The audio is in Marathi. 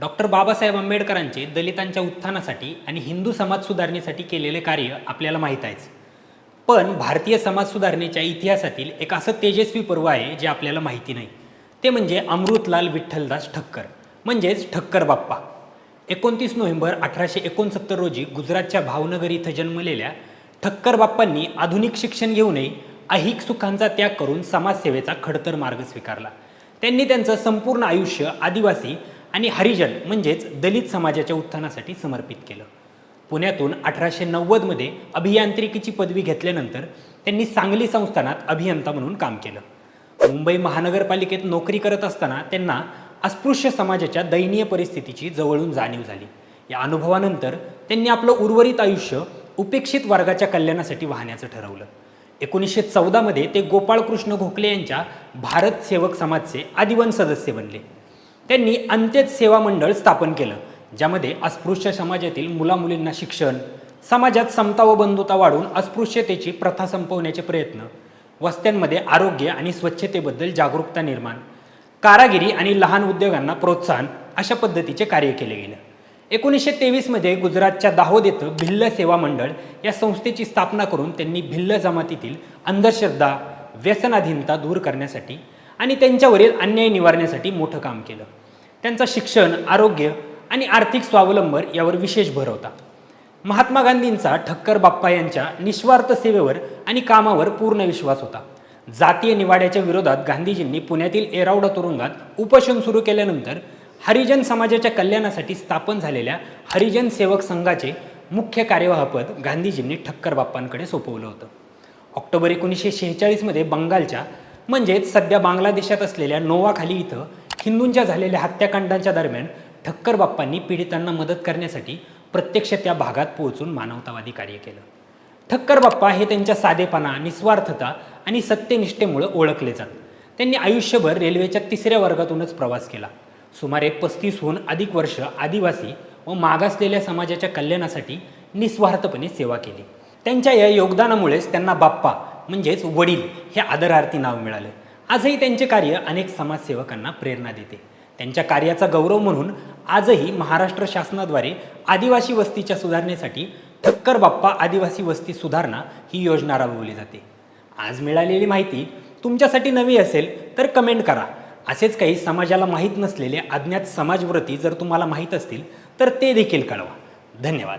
डॉक्टर बाबासाहेब आंबेडकरांचे दलितांच्या उत्थानासाठी आणि हिंदू समाज सुधारणेसाठी केलेले कार्य आपल्याला माहीत आहेच. पण भारतीय समाज सुधारणेच्या इतिहासातील एक असं तेजस्वी पर्व आहे जे आपल्याला माहिती नाही. ते म्हणजे अमृतलाल विठ्ठलदास ठक्कर म्हणजेच ठक्कर बाप्पा. एकोणतीस नोव्हेंबर अठराशे एकोणसत्तर रोजी गुजरातच्या भावनगर इथं जन्मलेल्या ठक्कर बाप्पांनी आधुनिक शिक्षण घेऊनही ऐहिक सुखांचा त्याग करून समाजसेवेचा खडतर मार्ग स्वीकारला. त्यांनी त्यांचं संपूर्ण आयुष्य आदिवासी आणि हरिजन म्हणजेच दलित समाजाच्या उत्थानासाठी समर्पित केलं. पुण्यातून अठराशे नव्वदमध्ये अभियांत्रिकीची पदवी घेतल्यानंतर त्यांनी सांगली संस्थानात अभियंता म्हणून काम केलं. मुंबई महानगरपालिकेत नोकरी करत असताना त्यांना अस्पृश्य समाजाच्या दयनीय परिस्थितीची जवळून जाणीव झाली. या अनुभवानंतर त्यांनी आपलं उर्वरित आयुष्य उपेक्षित वर्गाच्या कल्याणासाठी वाहण्याचं ठरवलं. एकोणीसशे चौदामध्ये ते गोपाळकृष्ण गोखले यांच्या भारत सेवक समाजचे आदिवन सदस्य बनले. त्यांनी अंत्यज सेवा मंडळ स्थापन केलं ज्यामध्ये अस्पृश्य समाजातील मुलामुलींना शिक्षण समाजात समता व बंधुता वाढून अस्पृश्यतेची प्रथा संपवण्याचे प्रयत्न वस्त्यांमध्ये आरोग्य आणि स्वच्छतेबद्दल जागरूकता निर्माण कारागिरी आणि लहान उद्योगांना प्रोत्साहन अशा पद्धतीचे कार्य केले गेले. एकोणीसशे तेवीसमध्ये गुजरातच्या दाहोद येथं भिल्ल सेवा मंडळ या संस्थेची स्थापना करून त्यांनी भिल्ल जमातीतील अंधश्रद्धा व्यसनाधीनता दूर करण्यासाठी आणि त्यांच्यावरील अन्याय निवारण्यासाठी मोठं काम केलं. त्यांचा शिक्षण आरोग्य आणि आर्थिक स्वावलंबन यावर विशेष भर होता. महात्मा गांधींचा ठक्कर बाप्पा यांच्या निस्वार्थ सेवेवर आणि कामावर पूर्ण विश्वास होता. जातीय निवाड्याच्या विरोधात गांधीजींनी पुण्यातील एरावडा तुरुंगात उपोषण सुरू केल्यानंतर हरिजन समाजाच्या कल्याणासाठी स्थापन झालेल्या हरिजन सेवक संघाचे मुख्य कार्यवाहपद गांधीजींनी ठक्कर बाप्पांकडे सोपवलं होतं. ऑक्टोबर एकोणीसशे शेहेचाळीसमध्ये बंगालच्या म्हणजेच सध्या बांगलादेशात असलेल्या नोवाखाली इथं हिंदूंच्या झालेल्या हत्याकांडांच्या दरम्यान ठक्कर बाप्पांनी पीडितांना मदत करण्यासाठी प्रत्यक्ष त्या भागात पोहोचून मानवतावादी कार्य केलं. ठक्कर बाप्पा हे त्यांच्या साधेपणा निस्वार्थता आणि सत्यनिष्ठेमुळं ओळखले जात. त्यांनी आयुष्यभर रेल्वेच्या तिसऱ्या वर्गातूनच प्रवास केला. सुमारे पस्तीसहून अधिक वर्ष आदिवासी व मागासलेल्या समाजाच्या कल्याणासाठी निस्वार्थपणे सेवा केली. त्यांच्या या योगदानामुळेच त्यांना बाप्पा म्हणजेच वडील हे आदरार्थी नाव मिळालं. आजही त्यांचे कार्य अनेक समाजसेवकांना प्रेरणा देते. त्यांच्या कार्याचा गौरव म्हणून आजही महाराष्ट्र शासनाद्वारे आदिवासी वस्तीच्या सुधारणेसाठी ठक्कर बाप्पा आदिवासी वस्ती सुधारणा ही योजना राबवली जाते. आज मिळालेली माहिती तुमच्यासाठी नवी असेल तर कमेंट करा. असेच काही समाजाला माहीत नसलेले अज्ञात समाजव्रती जर तुम्हाला माहीत असतील तर ते देखील कळवा. धन्यवाद.